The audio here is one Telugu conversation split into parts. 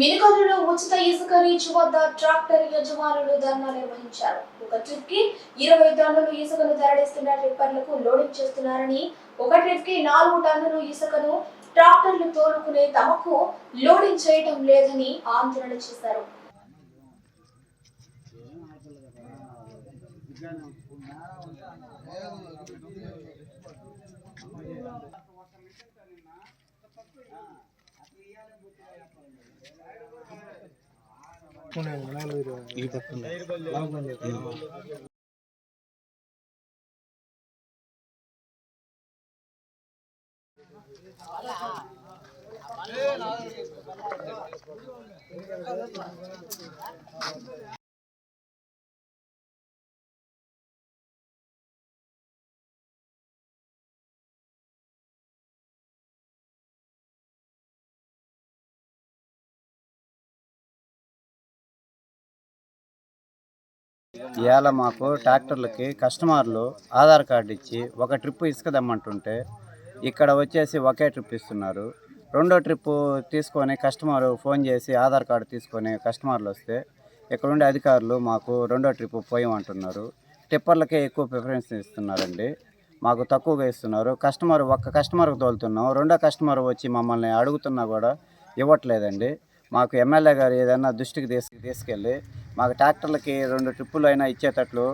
మినుగోడులో ఉచిత ఇసుక రీచ్ వద్ద ట్రాక్టర్ యజమానులు ధర్నా నిర్వహించారు. ఒక ట్రిప్కి ఇరవై టన్నులు ఇసుకను తరలిస్తున్న ట్రిప్పర్లకు లోడింగ్ చేస్తున్నారని ఒక ట్రిప్కి నాలుగు టన్నులు ఇసుకను ట్రాక్టర్లు తోలుకునే తమకు లోడింగ్ చేయటం లేదని ఆందోళన చేశారు. ఈ పక్కన ఇవాళ మాకు ట్రాక్టర్లకి కస్టమర్లు ఆధార్ కార్డు ఇచ్చి ఒక ట్రిప్ ఇసుకదమ్మంటుంటే ఇక్కడ వచ్చేసి ఒకే ట్రిప్ ఇస్తున్నారు. రెండో ట్రిప్ తీసుకొని కస్టమర్ ఫోన్ చేసి ఆధార్ కార్డు తీసుకొని కస్టమర్లు వస్తే ఇక్కడ ఉండే అధికారులు మాకు రెండో ట్రిప్ పోయమంటున్నారు. టిప్పర్లకే ఎక్కువ ప్రిఫరెన్స్ ఇస్తున్నారండి. మాకు తక్కువగా ఇస్తున్నారు. కస్టమర్ ఒక్క కస్టమర్కి తోలుతున్నాం. రెండో కస్టమర్ వచ్చి మమ్మల్ని అడుగుతున్నా కూడా ఇవ్వట్లేదండి. మాకు ఎమ్మెల్యే గారు ఏదైనా దృష్టికి తీసుకు తీసుకెళ్ళి మాకు ట్రాక్టర్లకి రెండు ట్రిప్పులు అయినా ఇచ్చేటట్లు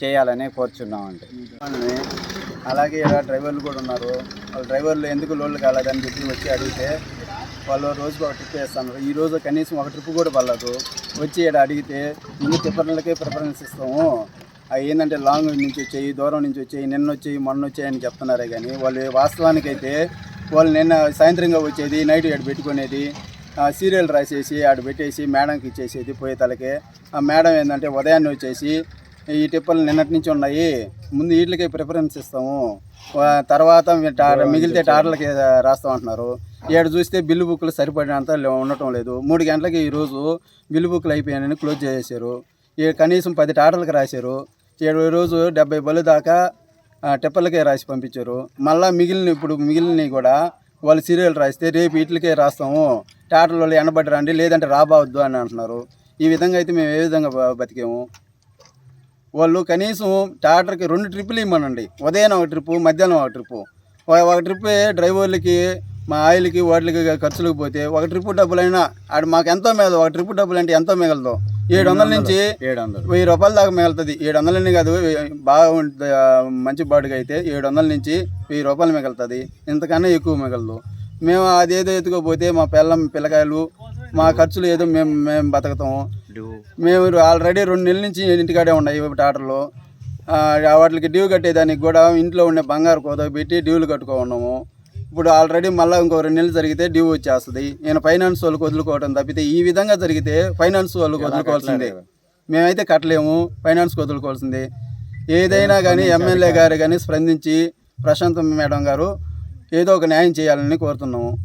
చేయాలని కోరుచున్నామండి. అలాగే ఇలా డ్రైవర్లు కూడా ఉన్నారు. వాళ్ళ డ్రైవర్లు ఎందుకు లోన్లు కాలేదని చెప్పి వచ్చి అడిగితే వాళ్ళు రోజుకు ఒక ట్రిప్ వేస్తున్నారు ఈ రోజు కనీసం ఒక ట్రిప్ కూడా పడలేదు. వచ్చి ఇక్కడ అడిగితే ముందు టిప్పర్లకే ప్రిఫరెన్స్ ఇస్తాము. అవి ఏంటంటే లాంగ్ నుంచి వచ్చాయి దూరం నుంచి వచ్చాయి నిన్న వచ్చాయి మొన్న వచ్చాయి అని చెప్తున్నారే కానీ వాళ్ళు వాస్తవానికైతే వాళ్ళు నిన్న సాయంత్రంగా వచ్చేది నైట్ ఇక్కడ పెట్టుకునేది సీరియల్ రాసేసి ఆడ పెట్టేసి మేడంకి ఇచ్చేసేది పోయే తలకే. ఆ మేడం ఏంటంటే ఉదయాన్నే వచ్చేసి ఈ టిప్పలు నిన్నటి నుంచి ఉన్నాయి. ముందు వీటికే ప్రిఫరెన్స్ ఇస్తాము. తర్వాత మిగిలితే టార్లకి రాస్తాం అంటున్నారు ఏడు చూస్తే బిల్లు బుక్లు సరిపడినంత ఉండటం లేదు. మూడు గంటలకి ఈరోజు బిల్లు బుక్లు అయిపోయాయని క్లోజ్ చేసేసారు కనీసం పది టాటర్లకు రాశారు. ఏడు రోజు డెబ్బై బళ్ళు దాకా ఆ, టిప్పర్లకే రాసి పంపించారు. మళ్ళీ మిగిలిన ఇప్పుడు మిగిలినవి కూడా వాళ్ళు సీరియల్ రాస్తే రేపు వీటికే రాస్తాము. టాటర్ల వాళ్ళు రండి లేదంటే రాబావద్దు అని అంటున్నారు. ఈ విధంగా అయితే మేము ఏ విధంగా బతికాము? వాళ్ళు కనీసం టాటర్కి రెండు ట్రిప్పులు ఇమ్మనండి. ఉదయం ఒక ట్రిప్పు మధ్యాహ్నం ఒక ట్రిప్పు. ఒక- ట్రిప్ డ్రైవర్లకి మా ఆయిల్కి వాటికి ఖర్చులకు పోతే ఒక ట్రిప్ డబ్బులైనా ఆడు మాకు ఎంతో మిగలదు ఒక ట్రిప్ డబ్బులు అంటే ఎంతో మిగలదు. ఏడు వందల నుంచి ఏడు వందలు. వెయ్యి రూపాయల దాకా మిగులుతుంది. ఏడు వందలని కాదు బాగా మంచి బాడుగా అయితే ఏడు వందల నుంచి వెయ్యి రూపాయలు మిగులుతుంది. ఇంతకన్నా ఎక్కువ మిగలదు. మేము అదేదో ఎత్తుకోపోతే మా పిల్లం పిల్లకాయలు మా ఖర్చులు ఏదో మేము మేము బతుకుతాము మేము ఆల్రెడీ రెండు నెలల నుంచి ఇంటికాడే ఉన్నాయి టాటర్లు వాటికి డ్యూ కట్టేదానికి కూడా ఇంట్లో ఉండే బంగారు కోత పెట్టి డ్యూలు కట్టుకో ఉన్నాము. ఇప్పుడు ఆల్రెడీ మళ్ళీ ఇంకో రెండు నెలలు జరిగితే డ్యూ వచ్చేస్తుంది. నేను ఫైనాన్స్ వాళ్ళకి వదులుకోవడం తప్పితే ఈ విధంగా జరిగితే ఫైనాన్స్ వాళ్ళకి వదులుకోవాల్సిందే. మేమైతే కట్టలేము ఫైనాన్స్ వదులుకోవాల్సిందే. ఏదైనా కానీ ఎమ్మెల్యే గారు కానీ స్పందించి ప్రశాంత్ మేడం గారు ఏదో ఒక న్యాయం చేయాలని కోరుతున్నాము.